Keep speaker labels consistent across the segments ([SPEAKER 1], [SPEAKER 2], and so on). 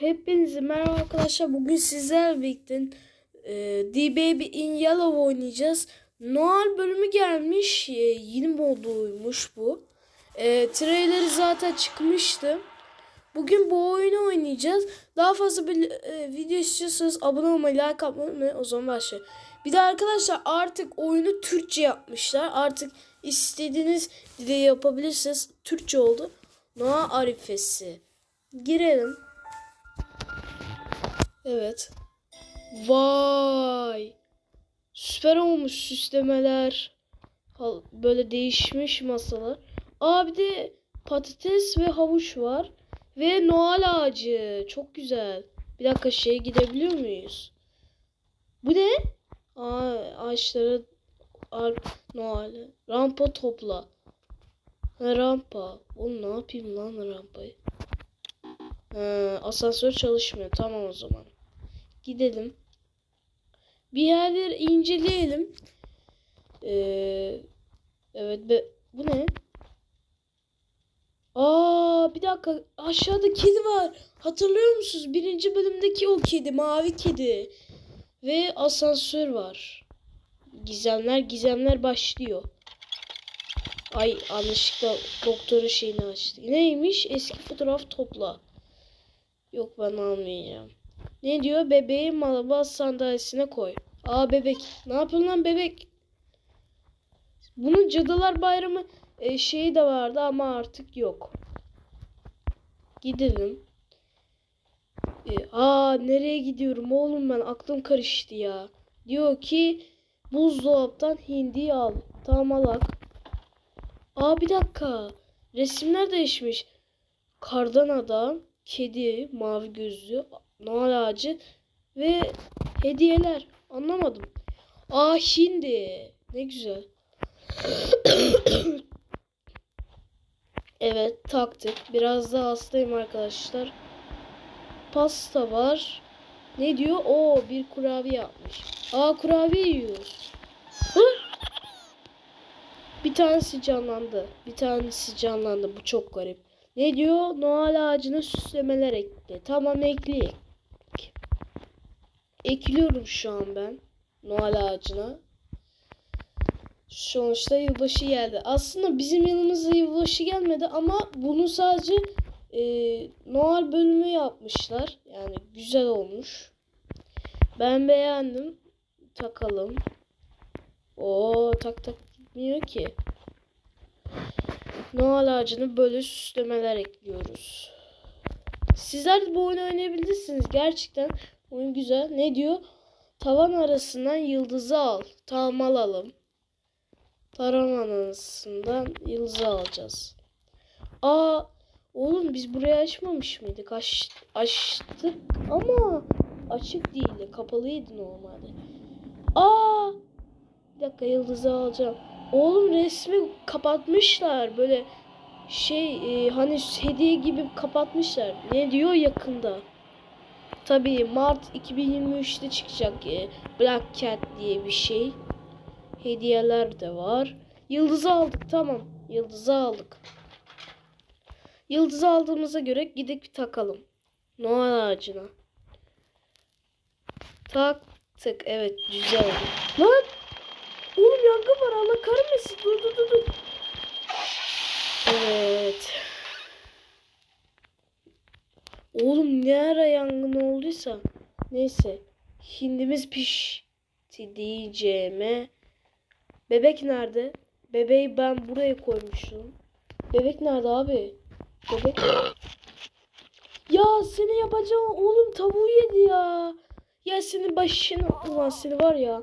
[SPEAKER 1] Hepinize merhaba arkadaşlar. Bugün sizlerle birlikte e, The Baby in Yellow oynayacağız. Noel bölümü gelmiş. E, yeni moduymuş bu. E, traileri zaten çıkmıştı. Bugün bu oyunu oynayacağız. Daha fazla bir e, video istiyorsanız abone olmayı, like atmayı unutmayın. O zaman başlayalım. Bir de arkadaşlar artık oyunu Türkçe yapmışlar. Artık istediğiniz dili yapabilirsiniz. Türkçe oldu. Noel arifesi. Girelim. Evet. Vay. Süper olmuş süslemeler. Böyle değişmiş masalar. Aa bir de patates ve havuç var. Ve Noel ağacı. Çok güzel. Bir dakika şeye gidebiliyor muyuz? Bu ne? Aa, ağaçları ar Noel. Rampa topla. Ha, rampa. Oğlum ne yapayım lan rampayı? Ha, asansör çalışmıyor. Tamam o zaman. Gidelim. Bir yerleri inceleyelim. Ee, evet be, bu ne? Aa bir dakika aşağıda kedi var. Hatırlıyor musunuz? Birinci bölümdeki o kedi mavi kedi. Ve asansör var. Gizemler gizemler başlıyor. Ay yanlışlıkla doktorun şeyini açtı. Neymiş? Eski fotoğraf topla. Yok ben almayacağım. Ne diyor? Bebeği malabas sandalyesine koy. Aa bebek. Ne yapıyorsun lan bebek? Bunun Cadılar Bayramı e, şeyi de vardı ama artık yok. Gidelim. E, aa nereye gidiyorum oğlum ben? Aklım karıştı ya. Diyor ki buzdolaptan hindi al. Tamam alak. Aa bir dakika. Resimler değişmiş. Kardan adam, kedi, mavi gözlü, Noel ağacı ve hediyeler. Anlamadım. Aa hindi. Ne güzel. evet taktık. Biraz da hastayım arkadaşlar. Pasta var. Ne diyor? Oo bir kurabiye yapmış. Aa kurabiye yiyoruz. Hı? Bir tanesi canlandı. Bir tanesi canlandı. Bu çok garip. Ne diyor? Noel ağacına süslemeler ekle. Tamam ekleyek. Ekliyorum şu an ben. Noel ağacına. Sonuçta yılbaşı geldi. Aslında bizim yanımıza yılbaşı gelmedi ama bunu sadece e, Noel bölümü yapmışlar. Yani güzel olmuş. Ben beğendim. Takalım. O tak tak gitmiyor ki. Noel ağacını böyle süslemeler ekliyoruz. Sizler de bu oyunu oynayabilirsiniz. Gerçekten oyun güzel. Ne diyor? Tavan arasından yıldızı al. Tamam alalım. Tavan arasından yıldızı alacağız. Aa oğlum biz burayı açmamış mıydık? Aç, açtık ama açık değildi. Kapalıydı normalde. Aa bir dakika yıldızı alacağım. Oğlum resmi kapatmışlar. Böyle şey e, hani hediye gibi kapatmışlar. Ne diyor yakında? Tabii Mart 2023'te çıkacak e, Black Cat diye bir şey. Hediyeler de var. Yıldızı aldık tamam. Yıldızı aldık. Yıldızı aldığımıza göre gidip bir takalım. Noel ağacına. Taktık. Evet güzel oldu. Lan! Oğlum yangın var Allah kahretmesin. Dur dur dur dur. Evet. Oğlum ne ara yangın olduysa. Neyse. Hindimiz pişti diyeceğime. Bebek nerede? Bebeği ben buraya koymuşum. Bebek nerede abi? Bebek. Ya seni yapacağım oğlum tavuğu yedi ya. Ya senin başını ulan seni var ya.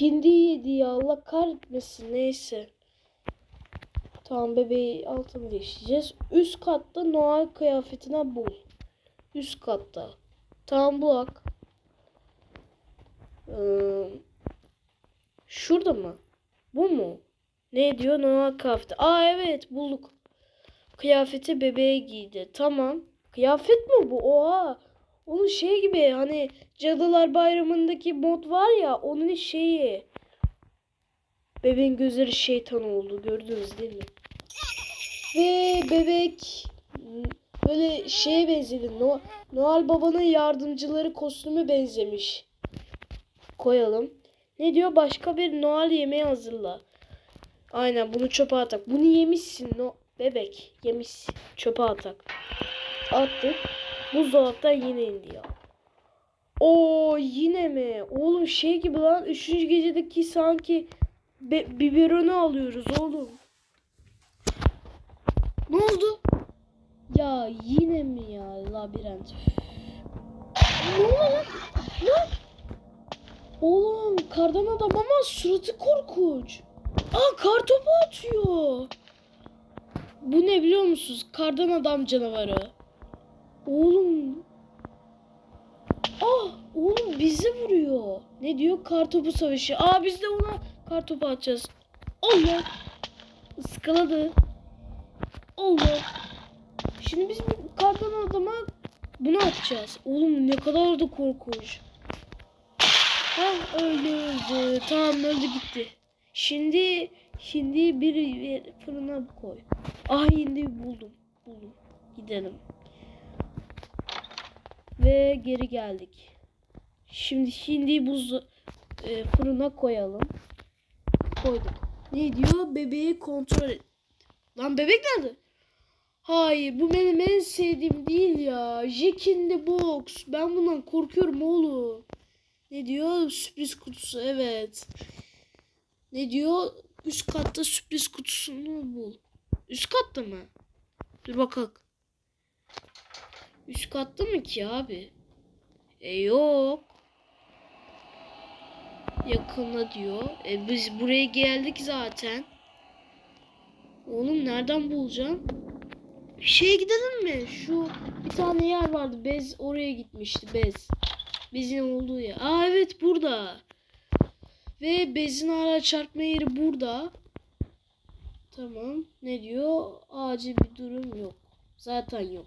[SPEAKER 1] Hindi yedi ya Allah kahretmesin neyse. Tamam bebeği altını değiştireceğiz. Üst katta Noel kıyafetine bul. Üst katta. Tamam bulak. Ee, şurada mı? Bu mu? Ne diyor Noel kıyafeti? Aa evet bulduk. Kıyafeti bebeğe giydi. Tamam. Kıyafet mi bu? Oha. Onun şey gibi hani Cadılar Bayramı'ndaki mod var ya onun şeyi. Bebeğin gözleri şeytan oldu gördünüz değil mi? Ve bebek böyle şeye benzedi. No Noel Baba'nın yardımcıları kostümü benzemiş. Koyalım. Ne diyor? Başka bir Noel yemeği hazırla. Aynen bunu çöpe atak. Bunu yemişsin no bebek. Yemişsin. Çöpe atak. Attık. Buzdolaptan yine indi ya. Oo yine mi? Oğlum şey gibi lan. Üçüncü gecedeki sanki be- biberonu alıyoruz oğlum. Ne oldu? Ya yine mi ya labirent? Ne oluyor lan? Lan! Oğlum kardan adam ama suratı korkunç. Aa kar topu atıyor. Bu ne biliyor musunuz? Kardan adam canavarı. Oğlum. Ah oğlum bizi vuruyor. Ne diyor? Kar topu savaşı. Aa biz de ona kar topu atacağız. Allah. Iskaladı. Allah. Şimdi biz bu kardan adama bunu atacağız. Oğlum ne kadar da korkunç. Hah öldü öldü. Tamam öldü gitti. Şimdi şimdi bir fırına koy. Ah hindi buldum. Buldum. Gidelim. Ve geri geldik. Şimdi hindi buz e, fırına koyalım. Koyduk. Ne diyor? Bebeği kontrol et. Lan bebek nerede? Hayır bu benim en sevdiğim değil ya. Jack in the Box. Ben bundan korkuyorum oğlum. Ne diyor? Sürpriz kutusu evet. Ne diyor? Üst katta sürpriz kutusunu bul. Üst katta mı? Dur bakalım. Üst katta mı ki abi? E yok. Yakında diyor. E biz buraya geldik zaten. Oğlum nereden bulacağım? Şeye gidelim mi? Şu bir tane yer vardı. Bez oraya gitmişti. Bez. Bezin olduğu yer. Aa evet burada. Ve bezin hala çarpma yeri burada. Tamam. Ne diyor? Acil bir durum yok. Zaten yok.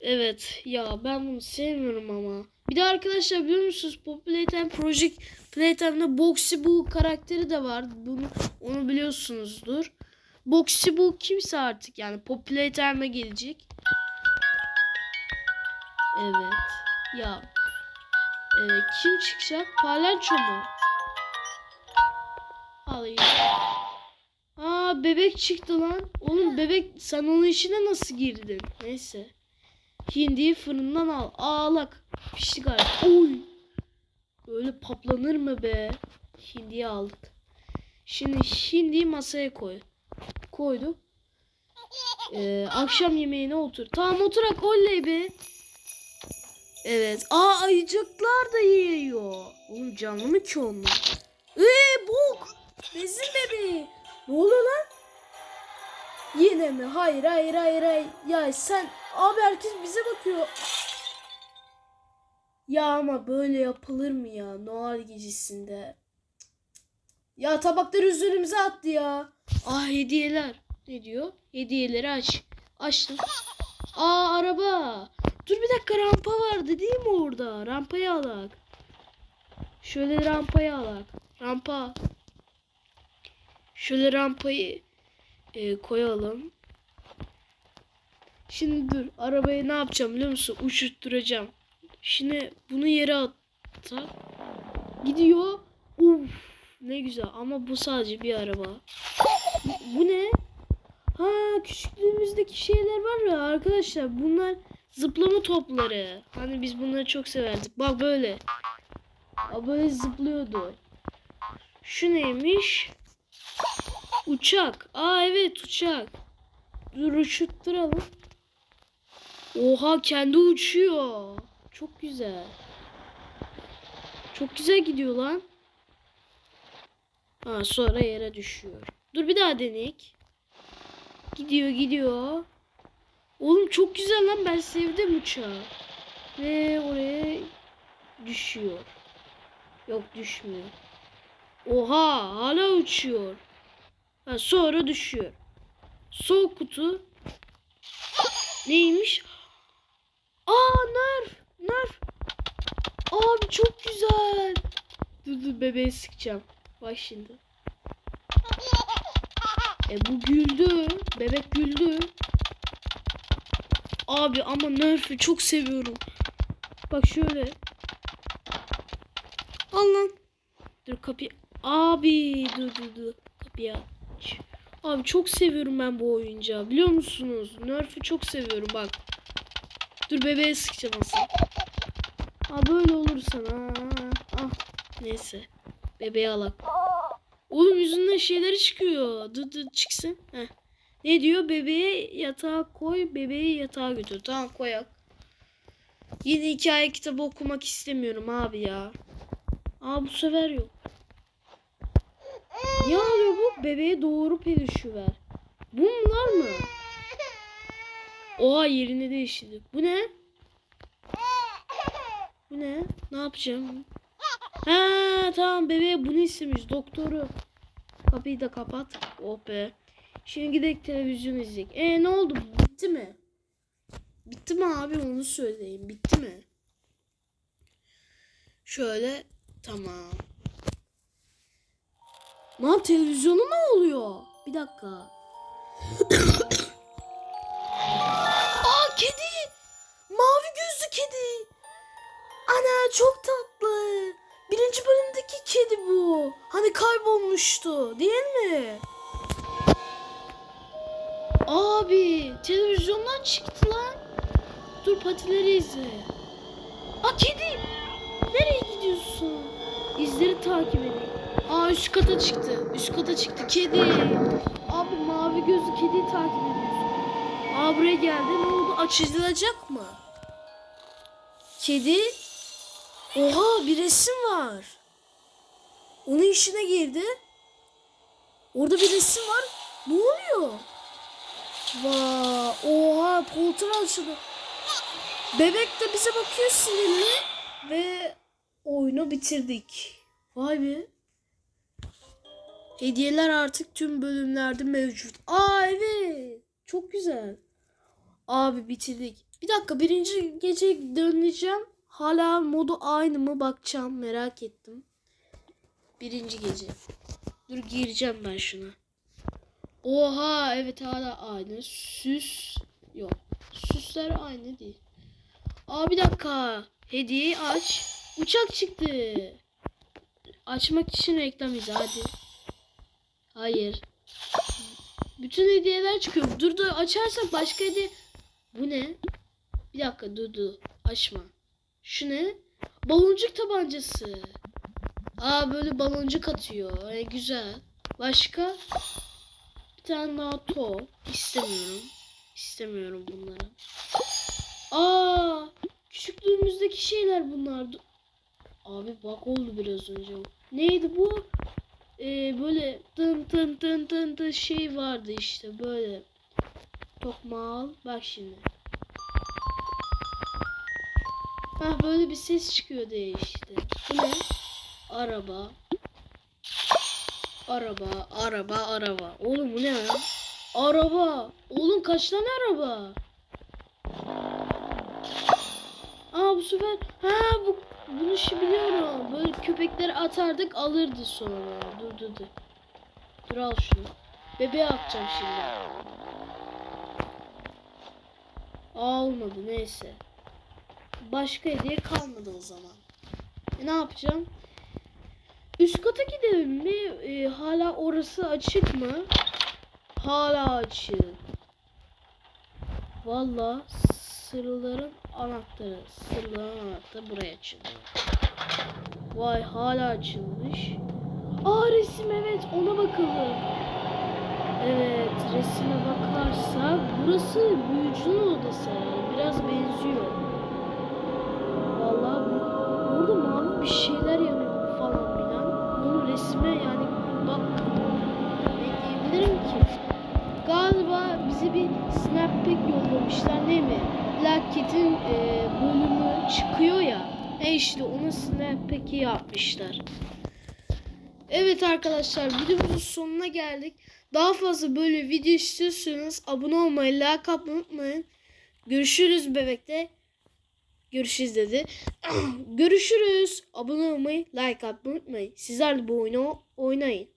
[SPEAKER 1] Evet. Ya ben bunu sevmiyorum ama. Bir de arkadaşlar biliyor musunuz? Playtime Project Playtime'da Boxy Boo karakteri de var. Bunu onu biliyorsunuzdur. Boxy Boo kimse artık yani Pop Playtime'a gelecek. Evet. Ya. Evet. Kim çıkacak? Palanço mu? Alayım. Aa bebek çıktı lan. Oğlum bebek sen onun içine nasıl girdin? Neyse. Hindiyi fırından al. Ağlak. Pişti galiba. Oy. Böyle paplanır mı be? Hindiyi aldık. Şimdi hindiyi masaya koy. Koyduk. Ee, akşam yemeğine otur. Tamam oturak oley be. Evet. Aa ayıcıklar da yiyor. Oğlum canlı mı ki onlar? Eee bok. Bezin bebeği. Ne oluyor lan? Yine mi? Hayır hayır hayır hayır. Ya sen abi herkes bize bakıyor. Ya ama böyle yapılır mı ya Noel gecesinde? Ya tabakları üzerimize attı ya. Ah hediyeler. Ne diyor? Hediyeleri aç. Açtım. Aa araba. Dur bir dakika rampa vardı değil mi orada? Rampayı alak. Şöyle rampayı alak. Rampa. Şöyle rampayı e, koyalım. Şimdi dur. Arabayı ne yapacağım biliyor musun? Uçurtturacağım. Şimdi bunu yere atar. Gidiyor. Uf, ne güzel ama bu sadece bir araba. Bu, ne? Ha küçüklüğümüzdeki şeyler var ya arkadaşlar bunlar zıplama topları. Hani biz bunları çok severdik. Bak böyle. Aa, böyle zıplıyordu. Şu neymiş? Uçak. Aa evet uçak. Dur uçutturalım. Oha kendi uçuyor. Çok güzel. Çok güzel gidiyor lan. Ha sonra yere düşüyor. Dur bir daha deneyek. Gidiyor gidiyor. Oğlum çok güzel lan ben sevdim uçağı. Ve oraya düşüyor. Yok düşmüyor. Oha hala uçuyor. Ha, sonra düşüyor. Sol kutu. Neymiş? Aa nerf. Nerf. Abi çok güzel. Dur dur bebeği sıkacağım. Bak şimdi. E bu güldü. Bebek güldü. Abi ama Nerf'ü çok seviyorum. Bak şöyle. Al lan. Dur kapıyı. Abi dur dur dur. Kapıyı aç. Abi çok seviyorum ben bu oyuncağı. Biliyor musunuz? Nerf'ü çok seviyorum bak. Dur bebeğe sıkacağım asıl. Aa böyle olur sana. Ah. Neyse. Bebeği alak. Oğlum yüzünden şeyleri çıkıyor. Dı dı çıksın. Heh. Ne diyor? Bebeği yatağa koy. Bebeği yatağa götür. Tamam koyak. Yine hikaye kitabı okumak istemiyorum abi ya. Aa bu sefer yok. Ne alıyor bu? Bebeğe doğru peluşu ver. Bunlar mı? Oha yerini değiştirdi. Bu ne? Bu ne? Ne yapacağım? Ha tamam bebeğe bunu istemiş doktoru. Kapıyı da kapat. Oh be. Şimdi gidelim televizyon izleyecek. E ne oldu? Bitti mi? Bitti mi abi onu söyleyeyim. Bitti mi? Şöyle tamam. Lan televizyonu ne oluyor? Bir dakika. Kaybolmuştu değil mi? Abi televizyondan çıktı lan. Dur patileri izle. Aa kedi. Nereye gidiyorsun? İzleri takip edeyim. Aa üst kata çıktı. Üst kata çıktı. Kedi. Abi mavi gözlü kediyi takip ediyorsun. Aa buraya geldi. Ne oldu? Açılacak mı? Kedi. Oha bir resim var. Onun işine girdi. Orada bir resim var. Ne oluyor? Vaa, oha koltuğu açıldı. Bebek de bize bakıyor sinirli ve oyunu bitirdik. Vay be. Hediyeler artık tüm bölümlerde mevcut. Aa evet. Çok güzel. Abi bitirdik. Bir dakika birinci gece döneceğim. Hala modu aynı mı bakacağım merak ettim. Birinci gece. Dur gireceğim ben şuna. Oha evet hala aynı. Süs yok. Süsler aynı değil. Aa bir dakika. Hediyeyi aç. Uçak çıktı. Açmak için reklam hadi. Hayır. Bütün hediyeler çıkıyor. Dur dur açarsak başka hediye. Bu ne? Bir dakika dur dur. Açma. Şu ne? Baloncuk tabancası. Aa böyle baloncuk atıyor. E, güzel. Başka? Bir tane daha top. İstemiyorum. İstemiyorum bunları. Aa, küçüklüğümüzdeki şeyler bunlar. Abi bak oldu biraz önce. Neydi bu? Ee, böyle tın tın tın tın tın şey vardı işte böyle. Tokmal. Bak şimdi. Ha böyle bir ses çıkıyor diye işte. Bu ne? Araba. Araba, araba, araba. Oğlum bu ne ya? Araba. Oğlum kaç tane araba? Aa bu sefer ha bu bunu işi biliyorum. Böyle köpekleri atardık alırdı sonra. Dur dur dur. Dur al şunu. Bebeğe atacağım şimdi. Aa, olmadı neyse. Başka hediye kalmadı o zaman. E, ne yapacağım? Üst kata gidelim mi? E, hala orası açık mı? Hala açık. Valla sırların anahtarı. Sırların anahtarı buraya açılıyor. Vay hala açılmış. Aa resim evet ona bakalım. Evet resime bakarsak burası büyücünün odası. Biraz benziyor. Vallahi bu, burada mavi bir şeyler. Onun resme yani bak ne diyebilirim ki? Galiba bize bir snap pic yollamışlar değil mi? Black Kit'in e, bölümü çıkıyor ya. E işte ona snap pic'i yapmışlar. Evet arkadaşlar videomuzun sonuna geldik. Daha fazla böyle video istiyorsanız abone olmayı, like atmayı unutmayın. Görüşürüz bebekte. Görüşürüz dedi. Görüşürüz. Abone olmayı, like atmayı unutmayın. Sizler de bu oyunu oynayın.